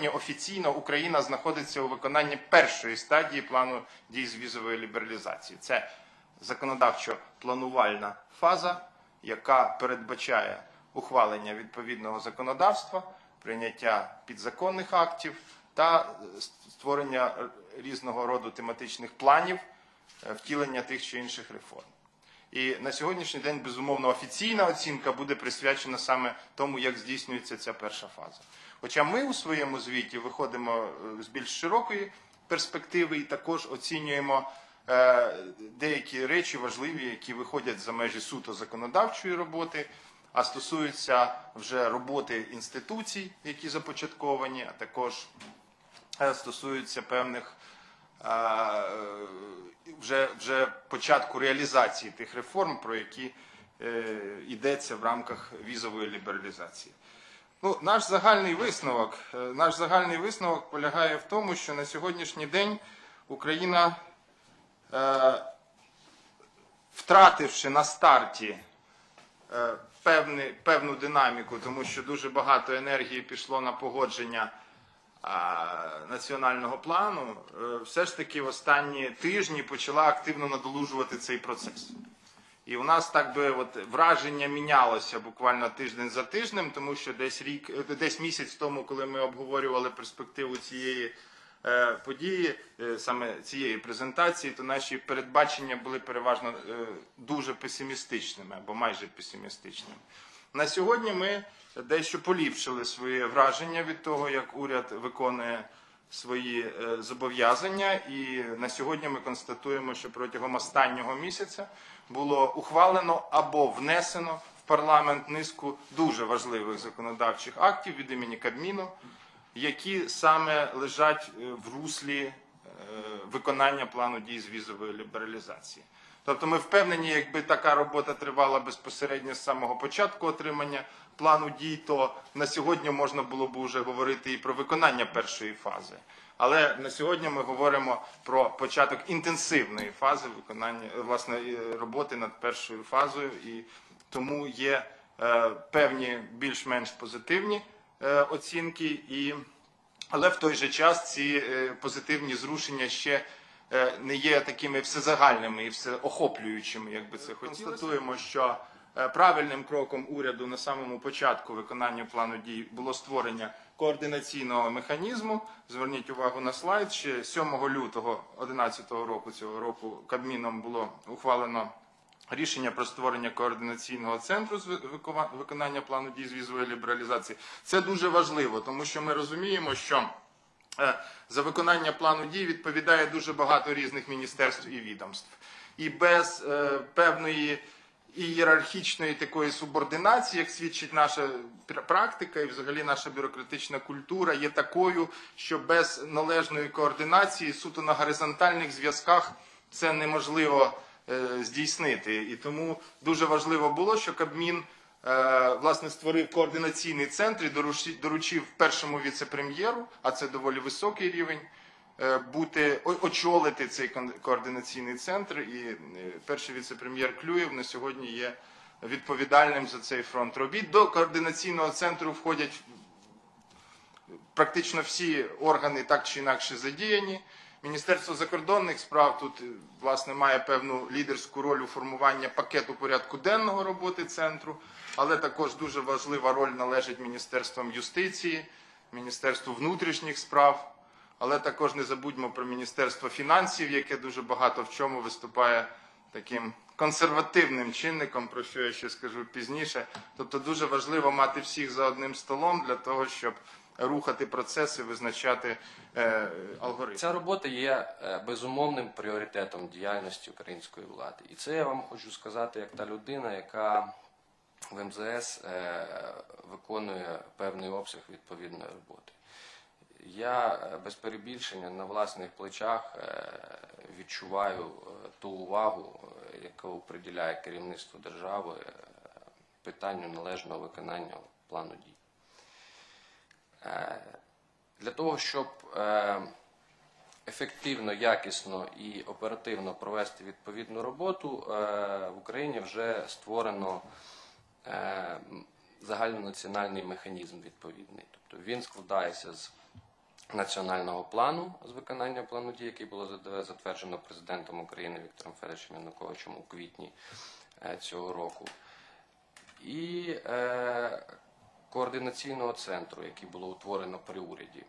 сьогодні офіційно Україна знаходиться у виконанні першої стадії плану дій з візової лібералізації. Це законодавчо-планувальна фаза, яка передбачає ухвалення відповідного законодавства, прийняття підзаконних актів та е, створення різного роду тематичних планів е, втілення тих чи інших реформ. І на сьогоднішній день, безумовно, офіційна оцінка буде присвячена саме тому, як здійснюється ця перша фаза. Хоча ми у своєму звіті виходимо е, з більш широкої перспективи і також оцінюємо е, деякі речі важливі, які виходять за межі суто законодавчої роботи, а стосуються вже роботи інституцій, які започатковані, а також е, стосуються певних вже, вже початку реалізації тих реформ, про які йдеться в рамках візової лібералізації. Ну, наш загальний висновок, е, наш загальний висновок полягає в тому, що на сьогоднішній день Україна, е, втративши на старті е, певний, певну динаміку, тому що дуже багато енергії пішло на погодження а, національного плану, е, все ж таки в останні тижні почала активно надолужувати цей процес. І у нас так би от враження мінялося буквально тиждень за тижнем, тому що десь рік, е, десь місяць тому, коли ми обговорювали перспективу цієї е, події, е, саме цієї презентації, то наші передбачення були переважно е, дуже песимістичними або майже песимістичними. На сьогодні ми дещо поліпшили своє враження від того, як уряд виконує свої е, зобов'язання, і на сьогодні ми констатуємо, що протягом останнього місяця було ухвалено або внесено в парламент низку дуже важливих законодавчих актів від імені Кабміну, які саме лежать е, в руслі е, виконання плану дій з візової лібералізації. Тобто ми впевнені, якби така робота тривала безпосередньо з самого початку отримання плану дій, то на сьогодні можна було б вже говорити і про виконання першої фази. Але на сьогодні ми говоримо про початок інтенсивної фази виконання власне роботи над першою фазою, і тому є е, певні більш-менш позитивні е, оцінки і але в той же час ці е, позитивні зрушення ще не є такими всезагальними і всеохоплюючими, як би це хотілося. Констатуємо, що е, правильним кроком уряду на самому початку виконання плану дій було створення координаційного механізму. Зверніть увагу на слайд. Ще 7 лютого 2011 року цього року Кабміном було ухвалено рішення про створення координаційного центру з виконання плану дій з візової лібералізації. Це дуже важливо, тому що ми розуміємо, що е, за виконання плану дій відповідає дуже багато різних міністерств і відомств. І без е, певної ієрархічної такої субординації, як свідчить наша пр- практика і взагалі наша бюрократична культура, є такою, що без належної координації суто на горизонтальних зв'язках це неможливо е, здійснити. І тому дуже важливо було, що Кабмін е, власне створив координаційний центр і доручив першому віце-прем'єру, а це доволі високий рівень, е, бути очолити цей координаційний центр. І е, перший віце-прем'єр Клюєв на сьогодні є відповідальним за цей фронт робіт. До координаційного центру входять практично всі органи так чи інакше задіяні. Міністерство закордонних справ тут е, власне має певну лідерську роль у формуванні пакету порядку денного роботи центру, але також дуже важлива роль належить Міністерствам юстиції, Міністерству внутрішніх справ, але також не забудьмо про Міністерство фінансів, яке дуже багато в чому виступає таким консервативним чинником, про що я ще скажу пізніше. Тобто дуже важливо мати всіх за одним столом для того, щоб рухати процеси, визначати е, алгоритм. Ця робота є е, безумовним пріоритетом діяльності української влади. І це я вам хочу сказати як та людина, яка в МЗС е, виконує певний обсяг відповідної роботи. Я без перебільшення на власних плечах відчуваю ту увагу, яку приділяє керівництво держави питанню належного виконання плану дій. Е, Для того, щоб е, ефективно, якісно і оперативно провести відповідну роботу, е, в Україні вже створено загальнонаціональний механізм відповідний. Тобто він складається з національного плану з виконання плану дій, який було затверджено президентом України Віктором Федоровичем Януковичем у квітні цього року. І е, координаційного центру, який було утворено при уряді.